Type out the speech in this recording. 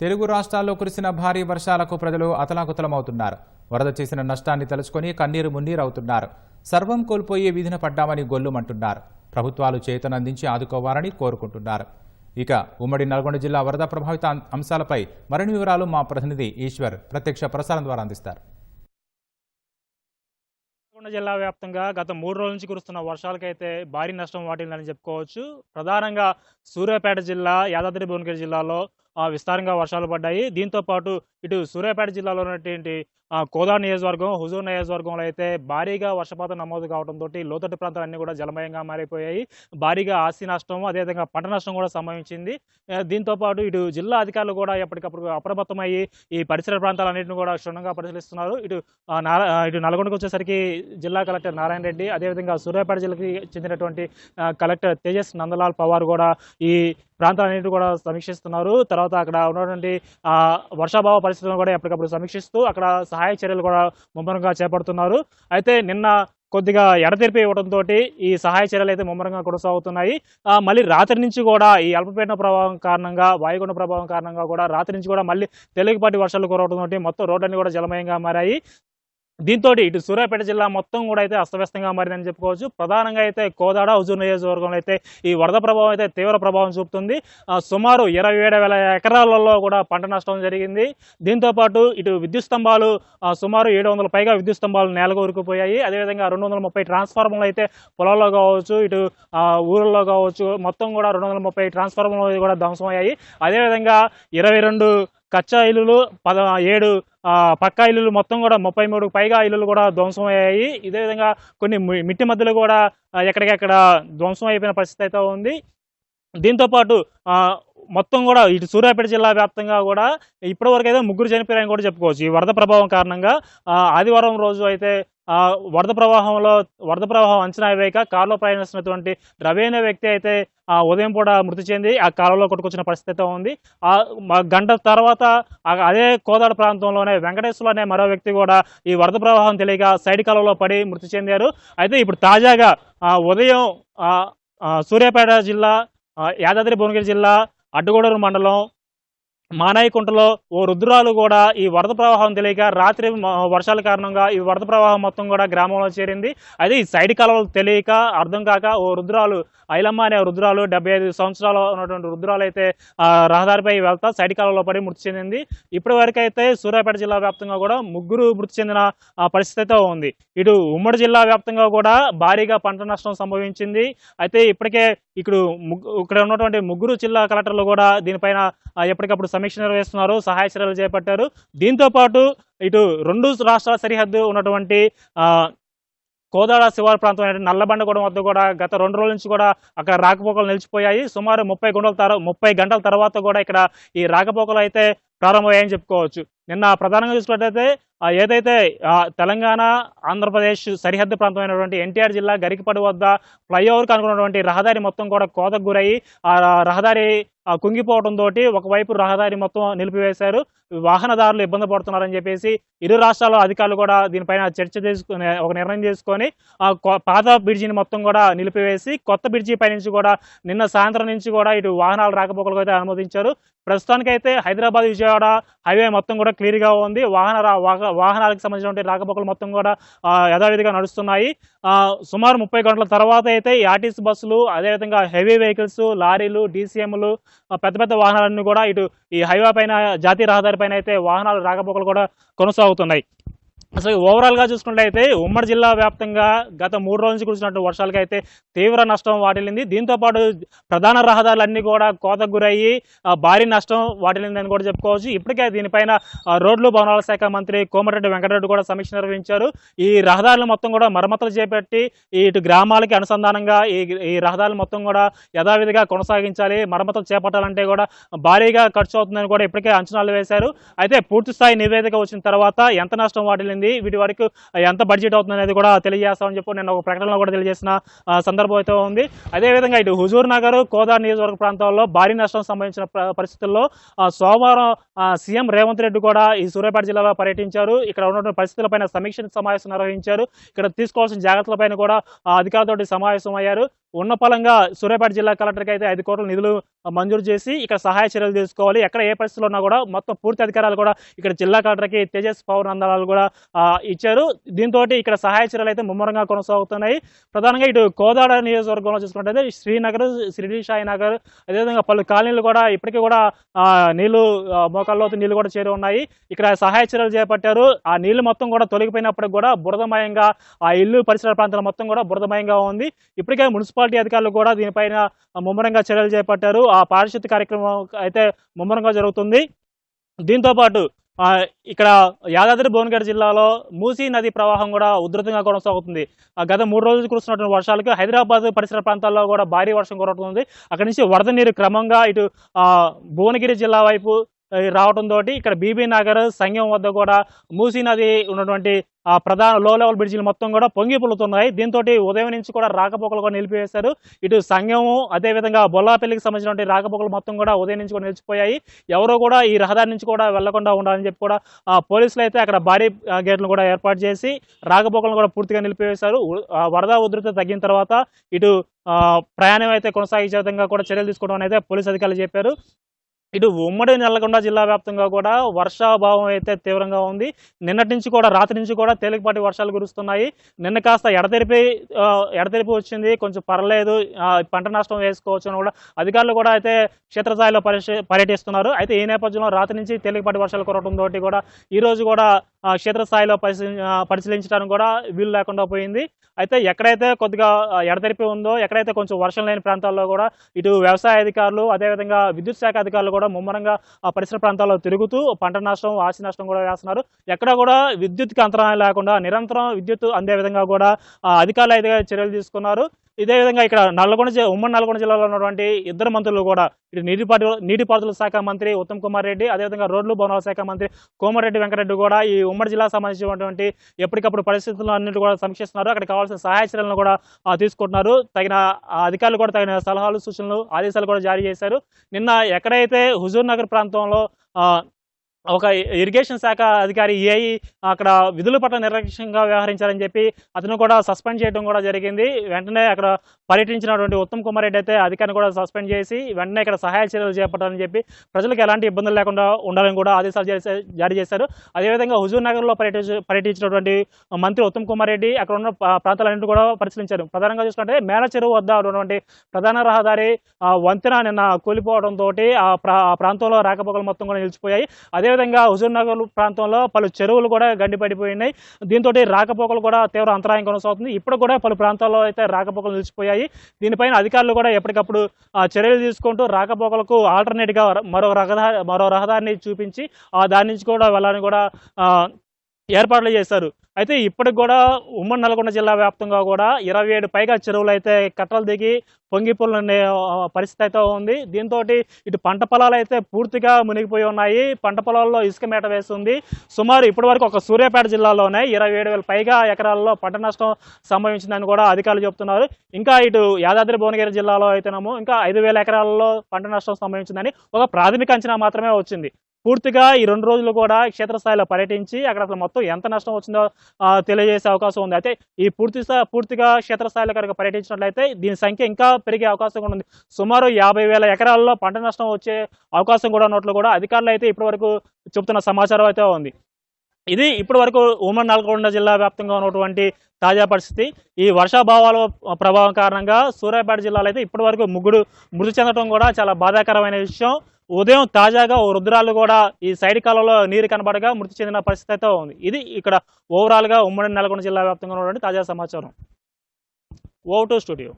తెలుగు రాష్ట్రాల్లో కురిసిన భారీ వర్షాలకు ప్రజలు అతలాకుతలమవుతున్నారు. వరద చేసిన నష్టాన్ని తలుచుకొని కన్నీరు మున్నీరవుతున్నారు సర్వం కోల్పోయి విధిన పడ్డామని గొల్లుమంటున్నారు. ప్రభుత్వాలు చేతనందించి ఆదుకోవాలని కోరుకుంటున్నారు. ఇక ఉమ్మడి నల్గొండ జిల్లా వరద ప్రభావిత అం- అంశాలపై మరిన్ని వివరాలు మా ప్రతినిధి ఈశ్వర్ ప్రత్యక్ష ప్రసారం ద్వారా అందిస్తారు. నల్గొండ జిల్లా వ్యాప్తంగా గత మూడు రోజుల నుంచి కురుస్తున్న వర్షాలకైతే భారీ నష్టం వాటిల్లని చెప్పుకోవచ్చు. ప్రధానంగా సూర్యాపేట జిల్లా యాదాద్రి భువనగిరి జిల్లాలో విస్తారంగా వర్షాలు పడ్డాయి. దీంతో పాటు ఇటు సూర్యాపేట జిల్లాలో ఉన్నటువంటి కోదా నియోజకవర్గం హుజూర్ నియోజకవర్గంలో అయితే భారీగా వర్షపాతం నమోదు కావడంతో లోతట్టు ప్రాంతాలన్నీ కూడా జలమయంగా మారిపోయాయి. భారీగా ఆస్తి నష్టం అదేవిధంగా పంట నష్టం కూడా సంభవించింది. దీంతోపాటు దీంతో పాటు ఇటు జిల్లా అధికారులు కూడా ఎప్పటికప్పుడు అప్రమత్తమయ్యి ఈ పరిసర ప్రాంతాలన్నింటిని కూడా క్షుణ్ణంగా పరిశీలిస్తున్నారు. ఇటు నారా ఇటు నల్గొండకు వచ్చేసరికి జిల్లా కలెక్టర్ నారాయణ రెడ్డి అదేవిధంగా సూర్యాపేట జిల్లాకి చెందినటువంటి కలెక్టర్ తేజస్ నందలాల్ పవార్ కూడా ఈ ప్రాంతాలన్నింటినీ కూడా సమీక్షిస్తున్నారు. తర్వాత అక్కడ ఉన్నటువంటి వర్షాభావ పరిస్థితులను కూడా ఎప్పటికప్పుడు సమీక్షిస్తూ అక్కడ సహాయ చర్యలు కూడా ముమ్మరంగా చేపడుతున్నారు. అయితే నిన్న కొద్దిగా ఎడతెరిపి ఇవ్వడంతో ఈ సహాయ చర్యలు అయితే ముమ్మరంగా కొనసాగుతున్నాయి. మళ్ళీ రాత్రి నుంచి కూడా ఈ అల్పపీడన ప్రభావం కారణంగా వాయుగుండ ప్రభావం కారణంగా కూడా రాత్రి నుంచి కూడా మళ్ళీ తేలికపాటి వర్షాలు కురవడంతో మొత్తం రోడ్లన్నీ కూడా జలమయంగా మారాయి. దీంతో ఇటు సూర్యాపేట జిల్లా మొత్తం కూడా అయితే అస్తవ్యస్తంగా మారిందని చెప్పుకోవచ్చు. ప్రధానంగా అయితే కోదాడ హుజూర్ నియోజకవర్గంలో అయితే ఈ వరద ప్రభావం అయితే తీవ్ర ప్రభావం చూపుతుంది. సుమారు ఇరవై ఏడు వేల ఎకరాలలో కూడా పంట నష్టం జరిగింది. దీంతో పాటు ఇటు విద్యుత్ స్తంభాలు సుమారు ఏడు వందల పైగా విద్యుత్ స్తంభాలు నేలకు ఉరికిపోయాయి. అదేవిధంగా రెండు వందల ముప్పై ట్రాన్స్ఫార్మర్లు అయితే పొలాల్లో కావచ్చు ఇటు ఊళ్ళలో కావచ్చు మొత్తం కూడా రెండు వందల ముప్పై ట్రాన్స్ఫార్మర్లు కూడా ధ్వంసమయ్యాయి. అదేవిధంగా ఇరవై రెండు కచ్చా ఇల్లులు పద ఏడు పక్క పక్కా ఇల్లులు మొత్తం కూడా ముప్పై మూడు పైగా ఇల్లులు కూడా ధ్వంసమయ్యాయి. ఇదే విధంగా కొన్ని మి- మిట్టి మధ్యలో కూడా ఎక్కడికెక్కడ ధ్వంసం అయిపోయిన పరిస్థితి అయితే ఉంది. దీంతో పాటు మొత్తం కూడా ఇటు సూర్యాపేట జిల్లా వ్యాప్తంగా కూడా ఇప్పటివరకు అయితే ముగ్గురు చనిపోయారని కూడా చెప్పుకోవచ్చు. ఈ వరద ప్రభావం కారణంగా ఆదివారం రోజు అయితే వరద ప్రవాహంలో వరద ప్రవాహం అంచనా వేయక కారులో ప్రయాణిస్తున్నటువంటి రవి అనే వ్యక్తి అయితే ఆ, ఉదయం పూట మృతి చెంది ఆ కాలంలో కొట్టుకొచ్చిన పరిస్థితి అయితే ఉంది. ఆ గంట తర్వాత అదే కోదాడ ప్రాంతంలోనే వెంకటేశ్వర అనే మరో వ్యక్తి కూడా ఈ వరద ప్రవాహం తెలియక సైడ్ కాలంలో పడి మృతి చెందారు. అయితే ఇప్పుడు తాజాగా ఆ, ఉదయం సూర్యాపేట జిల్లా యాదాద్రి భువనగిరి జిల్లా అడ్డుగూడూరు మండలం మానాయికుంటలో ఓ రుద్రాలు కూడా ఈ వరద ప్రవాహం తెలియక రాత్రి వర్షాల కారణంగా ఈ వరద ప్రవాహం మొత్తం కూడా గ్రామంలో చేరింది. అయితే ఈ సైడ్ కాలువలు తెలియక అర్థం కాక ఓ రుద్రాలు ఐలమ్మ అనే రుద్రాలు డెబ్బై ఐదు సంవత్సరాలు ఉన్నటువంటి రుద్రాలు అయితే రహదారిపై వెళ్తా సైడ్ కాలువలో పడి మృతి చెందింది. ఇప్పటి వరకు అయితే సూర్యాపేట జిల్లా వ్యాప్తంగా కూడా ముగ్గురు మృతి చెందిన పరిస్థితి అయితే ఉంది. ఇటు ఉమ్మడి జిల్లా వ్యాప్తంగా కూడా భారీగా పంట నష్టం సంభవించింది. అయితే ఇప్పటికే ఇక్కడ ముగ్గు- ఇక్కడ ఉన్నటువంటి ముగ్గురు జిల్లా కలెక్టర్లు కూడా దీనిపైన ఎప్పటికప్పుడు సమీక్ష నిర్వహిస్తున్నారు సహాయ చర్యలు చేపట్టారు. దీంతో పాటు ఇటు రెండు రాష్ట్రాల సరిహద్దు ఉన్నటువంటి కోదాడ శివారు ప్రాంతం అయిన నల్లబండగూడెం వద్ద కూడా గత రెండు రోజుల నుంచి కూడా అక్కడ రాకపోకలు నిలిచిపోయాయి. సుమారు ముప్పై గంటల తర్వాత ముప్పై గంటల తర్వాత కూడా ఇక్కడ ఈ రాకపోకలు అయితే ప్రారంభమయ్యాయని చెప్పుకోవచ్చు. నిన్న ప్రధానంగా చూసుకున్నట్లయితే ఏదైతే తెలంగాణ ఆంధ్రప్రదేశ్ సరిహద్దు ప్రాంతమైనటువంటి ఎన్టీఆర్ జిల్లా గరికపడి వద్ద ఫ్లైఓవర్కి అనుకున్నటువంటి రహదారి మొత్తం కూడా కోతకు గురయ్యి ఆ రహదారి కుంగిపోవడంతో ఒకవైపు రహదారి మొత్తం నిలిపివేశారు. వాహనదారులు ఇబ్బంది పడుతున్నారని చెప్పేసి ఇరు రాష్ట్రాల అధికారులు కూడా దీనిపైన చర్చ తీసుకుని ఒక నిర్ణయం తీసుకొని ఆ పాత బ్రిడ్జిని మొత్తం కూడా నిలిపివేసి కొత్త బ్రిడ్జి పై నుంచి కూడా నిన్న సాయంత్రం నుంచి కూడా ఇటు వాహనాలు రాకపోకలకు అయితే అనుమతించారు. ప్రస్తుతానికైతే హైదరాబాద్ విజయవాడ హైవే మొత్తం కూడా క్లియర్గా ఉంది. వాహన వాహ- వాహనాలకు సంబంధించినటువంటి రాకపోకలు మొత్తం కూడా యథావిధిగా నడుస్తున్నాయి. సుమారు ముప్పై గంటల తర్వాత అయితే ఈ ఆర్టీసీ బస్సులు అదేవిధంగా హెవీ వెహికల్స్ లారీలు డీసీఎంలు పెద్ద పెద్ద వాహనాలన్నీ కూడా ఇటు ఈ హైవే పైన జాతీయ రహదారి పైన అయితే వాహనాలు రాకపోకలు కూడా కొనసాగుతున్నాయి. అసలు ఓవరాల్గా చూసుకున్నట్లయితే ఉమ్మడి జిల్లా వ్యాప్తంగా గత మూడు రోజుల నుంచి కురిసినటువంటి వర్షాలకి అయితే తీవ్ర నష్టం వాటిల్లింది. దీంతో పాటు ప్రధాన రహదారులన్నీ కూడా కోతకు గురయ్యి భారీ నష్టం వాటిల్లిందని కూడా చెప్పుకోవచ్చు. ఇప్పటికే దీనిపైన రోడ్లు భవనాల శాఖ మంత్రి కోమటిరెడ్డి వెంకటరెడ్డి కూడా సమీక్ష నిర్వహించారు. ఈ రహదారులు మొత్తం కూడా మరమ్మతులు చేపట్టి ఇటు గ్రామాలకి అనుసంధానంగా ఈ ఈ రహదారులు మొత్తం కూడా యథావిధిగా కొనసాగించాలి. మరమ్మతులు చేపట్టాలంటే కూడా భారీగా ఖర్చు అవుతుందని కూడా ఇప్పటికే అంచనాలు వేశారు. అయితే పూర్తి స్థాయి నివేదిక వచ్చిన తర్వాత ఎంత నష్టం వాటిల్లింది వీటి వరకు ఎంత బడ్జెట్ అవుతుంది అనేది కూడా తెలియజేస్తామని చెప్పి నేను ఒక ప్రకటనలో కూడా తెలియజేసిన సందర్భం అయితే ఉంది. అదేవిధంగా ఇటు హుజూర్ నగర్ కోదా నియోజకవర్గ ప్రాంతాల్లో భారీ నష్టం సంభవించిన పరిస్థితుల్లో సోమవారం సీఎం రేవంత్ రెడ్డి కూడా ఈ సూర్యాపేట జిల్లాలో పర్యటించారు. ఇక్కడ ఉన్నటువంటి పరిస్థితులపైన సమీక్ష సమావేశం నిర్వహించారు. ఇక్కడ తీసుకోవాల్సిన జాగ్రత్తలపైన కూడా అధికారులతో సమావేశం అయ్యారు. ఉన్న పలంగా సూర్యాపేట జిల్లా కలెక్టర్కి అయితే ఐదు కోట్ల నిధులు మంజూరు చేసి ఇక్కడ సహాయ చర్యలు తీసుకోవాలి. ఎక్కడ ఏ పరిస్థితుల్లో ఉన్నా కూడా మొత్తం పూర్తి అధికారాలు కూడా ఇక్కడ జిల్లా కలెక్టర్కి తేజస్ పవన్ అందాలు కూడా ఇచ్చారు. దీంతో ఇక్కడ సహాయ చర్యలు అయితే ముమ్మరంగా కొనసాగుతున్నాయి. ప్రధానంగా ఇటు కోదాడ నియోజకవర్గంలో చూసుకుంటే శ్రీనగర్ షిరిడి సాయి నగర్ అదేవిధంగా పలు కాలనీలు కూడా ఇప్పటికీ కూడా నీళ్ళు ఆ, నీళ్ళు కూడా చేరి ఉన్నాయి. ఇక్కడ సహాయ చర్యలు చేపట్టారు. ఆ నీళ్ళు మొత్తం కూడా తొలగిపోయినప్పటికి కూడా బురదమయంగా ఆ ఇల్లు పరిసర ప్రాంతాల మొత్తం కూడా బురదమయంగా ఉంది. ఇప్పటికే మున్సిపాలిటీ అధికారులు కూడా దీనిపైన ముమ్మరంగా చర్యలు చేపట్టారు. ఆ పారిశుద్ధ్య కార్యక్రమం అయితే ముమ్మరంగా జరుగుతుంది. దీంతో పాటు ఇక్కడ యాదాద్రి భువనగిరి జిల్లాలో మూసీ నది ప్రవాహం కూడా ఉధృతంగా కొనసాగుతుంది. ఆ, గత మూడు రోజులు కురుస్తున్నటువంటి వర్షాలకు హైదరాబాద్ పరిసర ప్రాంతాల్లో కూడా భారీ వర్షం కురుతుంది అక్కడి నుంచి వరద నీరు క్రమంగా ఇటు భువనగిరి జిల్లా వైపు రావడంతో ఇక్కడ బీబీ నగర్ సంఘం వద్ద కూడా మూసీ నది ఉన్నటువంటి ఆ ప్రధాన లో లెవెల్ బ్రిడ్జిలు మొత్తం కూడా పొంగి పొలుతున్నాయి. దీంతో ఉదయం నుంచి కూడా రాకపోకలు కూడా నిలిపివేశారు. ఇటు సంఘము అదేవిధంగా బొల్లాపల్లికి సంబంధించినటువంటి రాకపోకలు మొత్తం కూడా ఉదయం నుంచి కూడా నిలిచిపోయాయి. ఎవరో కూడా ఈ రహదారి నుంచి కూడా వెళ్ళకుండా ఉండాలని చెప్పి కూడా పోలీసులు అయితే అక్కడ భారీ గేట్లు కూడా ఏర్పాటు చేసి రాకపోకలను కూడా పూర్తిగా నిలిపివేశారు. వరద ఉధృతి తగ్గిన తర్వాత ఇటు ప్రయాణం అయితే కొనసాగించే విధంగా కూడా చర్యలు తీసుకోవడం అనేది పోలీసు అధికారులు చెప్పారు. ఇటు ఉమ్మడి నల్లగొండ జిల్లా వ్యాప్తంగా కూడా వర్షాభావం అయితే తీవ్రంగా ఉంది. నిన్నటి నుంచి కూడా రాత్రి నుంచి కూడా తేలికపాటి వర్షాలు కురుస్తున్నాయి. నిన్న కాస్త ఎడతెరిపి ఎడతెరిపి వచ్చింది. కొంచెం పర్లేదు. పంట నష్టం వేసుకోవచ్చు అని కూడా అధికారులు కూడా అయితే క్షేత్రస్థాయిలో పర్యటిస్తున్నారు. అయితే ఈ నేపథ్యంలో రాత్రి నుంచి తేలికపాటి వర్షాలు కురవడంతో కూడా ఈరోజు కూడా క్షేత్రస్థాయిలో పరిశీలించడానికి కూడా వీలు లేకుండా పోయింది. అయితే ఎక్కడైతే కొద్దిగా ఎడతెరిపి ఉందో ఎక్కడైతే కొంచెం వర్షం లేని ప్రాంతాల్లో కూడా ఇటు వ్యవసాయ అధికారులు అదేవిధంగా విద్యుత్ శాఖ అధికారులు కూడా ముమ్మరంగా పరిసర ప్రాంతాల్లో తిరుగుతూ పంట నష్టం ఆస్తి నష్టం కూడా వేస్తున్నారు. ఎక్కడ కూడా విద్యుత్కి అంతరాయం లేకుండా నిరంతరం విద్యుత్ అందే విధంగా కూడా అధికారులు అయితే చర్యలు తీసుకున్నారు. ఇదే విధంగా ఇక్కడ నల్గొండ జిల్లా ఉమ్మడి నల్గొండ జిల్లాలో ఉన్నటువంటి ఇద్దరు మంత్రులు కూడా ఇటు నీటిపాటి నీటిపారుదల శాఖ మంత్రి ఉత్తమ్ కుమార్ రెడ్డి అదేవిధంగా రోడ్లు భవనాల శాఖ మంత్రి కోమరెడ్డి వెంకరెడ్డి కూడా ఈ ఉమ్మడి జిల్లాకు సంబంధించినటువంటి ఎప్పటికప్పుడు పరిస్థితులు అన్నింటి కూడా సమీక్షిస్తున్నారు. అక్కడ కావాల్సిన సహాయ చర్యలను కూడా తీసుకుంటున్నారు. తగిన అధికారులు కూడా తగిన సలహాలు సూచనలు ఆదేశాలు కూడా జారీ చేశారు. నిన్న ఎక్కడైతే హుజూర్ నగర్ ప్రాంతంలో ఒక ఇరిగేషన్ శాఖ అధికారి ఏఐ అక్కడ విధుల పట్ల నిర్లక్ష్యంగా వ్యవహరించారని చెప్పి అతను కూడా సస్పెండ్ చేయడం కూడా జరిగింది. వెంటనే అక్కడ పర్యటించినటువంటి ఉత్తమ్ కుమార్ రెడ్డి అయితే అధికారిని కూడా సస్పెండ్ చేసి వెంటనే ఇక్కడ సహాయ చర్యలు చేపట్టాలని చెప్పి ప్రజలకు ఎలాంటి ఇబ్బందులు లేకుండా ఉండాలని కూడా ఆదేశాలు చేసే- జారీ చేశారు. అదేవిధంగా హుజూర్ నగర్లో పర్యటించి పర్యటించినటువంటి మంత్రి ఉత్తమ్ కుమార్ రెడ్డి అక్కడ ఉన్న ప్రాంతాలన్నింటి కూడా పరిశీలించారు. ప్రధానంగా చూసుకుంటే మేల చెరువు వద్ద ఉన్నటువంటి ప్రధాన రహదారి ఆ, వంతెన నిన్న కూలిపోవడంతో ఆ ప్రా- ఆ ప్రాంతంలో రాకపోకలు మొత్తం కూడా నిలిచిపోయాయి. అదే అదేవిధంగా హుజూర్ నగర్ ప్రాంతంలో పలు చెరువులు కూడా గండిపడిపోయినాయి. దీంతో రాకపోకలు కూడా తీవ్ర అంతరాయం కొనసాగుతుంది. ఇప్పుడు కూడా పలు ప్రాంతాల్లో అయితే రాకపోకలు నిలిచిపోయాయి. దీనిపైన అధికారులు కూడా ఎప్పటికప్పుడు ఆ, చర్యలు తీసుకుంటూ రాకపోకలకు ఆల్టర్నేట్గా మరో రహదారి మరో రహదారిని చూపించి ఆ దాని నుంచి కూడా వెళ్ళాలని కూడా ఏర్పాట్లు చేశారు. అయితే ఇప్పటికి కూడా ఉమ్మడి నల్గొండ జిల్లా వ్యాప్తంగా కూడా ఇరవై ఏడు పైగా చెరువులు అయితే కట్టలు దిగి పొంగిపోలిన పరిస్థితి అయితే ఉంది. దీంతో ఇటు పంట పొలాలు అయితే పూర్తిగా మునిగిపోయి ఉన్నాయి. పంట పొలాల్లో ఇసుక మేట వేస్తుంది సుమారు ఇప్పటి వరకు ఒక సూర్యాపేట జిల్లాలోనే ఇరవై ఏడు వేల పైగా ఎకరాల్లో పంట నష్టం సంభవించిందని కూడా అధికారులు చెబుతున్నారు. ఇంకా ఇటు యాదాద్రి భువనగిరి జిల్లాలో అయితేనేమో ఇంకా ఐదు వేల ఎకరాల్లో పంట నష్టం సంభవించిందని ఒక ప్రాథమిక అంచనా మాత్రమే వచ్చింది. పూర్తిగా ఈ రెండు రోజులు కూడా క్షేత్రస్థాయిలో పర్యటించి అక్కడ అసలు మొత్తం ఎంత నష్టం వచ్చిందో తెలియజేసే అవకాశం ఉంది. అయితే ఈ పూర్తి పూర్తిగా క్షేత్రస్థాయిలో కనుక పర్యటించినట్లయితే దీని సంఖ్య ఇంకా పెరిగే అవకాశం కూడా ఉంది. సుమారు యాభై వేల ఎకరాల్లో పంట నష్టం వచ్చే అవకాశం కూడా ఉన్నట్లు కూడా అధికారులు అయితే ఇప్పటివరకు చెబుతున్న సమాచారం అయితే ఉంది. ఇది ఇప్పటి వరకు ఉమ్మడి నల్గొండ జిల్లా వ్యాప్తంగా ఉన్నటువంటి తాజా పరిస్థితి. ఈ వర్షాభావాల ప్రభావం కారణంగా సూర్యాపేట జిల్లాలో అయితే ఇప్పటి వరకు ముగ్గురు మృతి చెందడం కూడా చాలా బాధాకరమైన విషయం. ఉదయం తాజాగా ఓ రుద్రాలు కూడా ఈ సైడ్ కాలంలో నీరు కనబడగా మృతి చెందిన పరిస్థితి అయితే ఉంది. ఇది ఇక్కడ ఓవరాల్గా ఉమ్మడి నల్గొండ జిల్లా వ్యాప్తంగా ఉన్నటువంటి తాజా సమాచారం. ఓ టు స్టూడియో.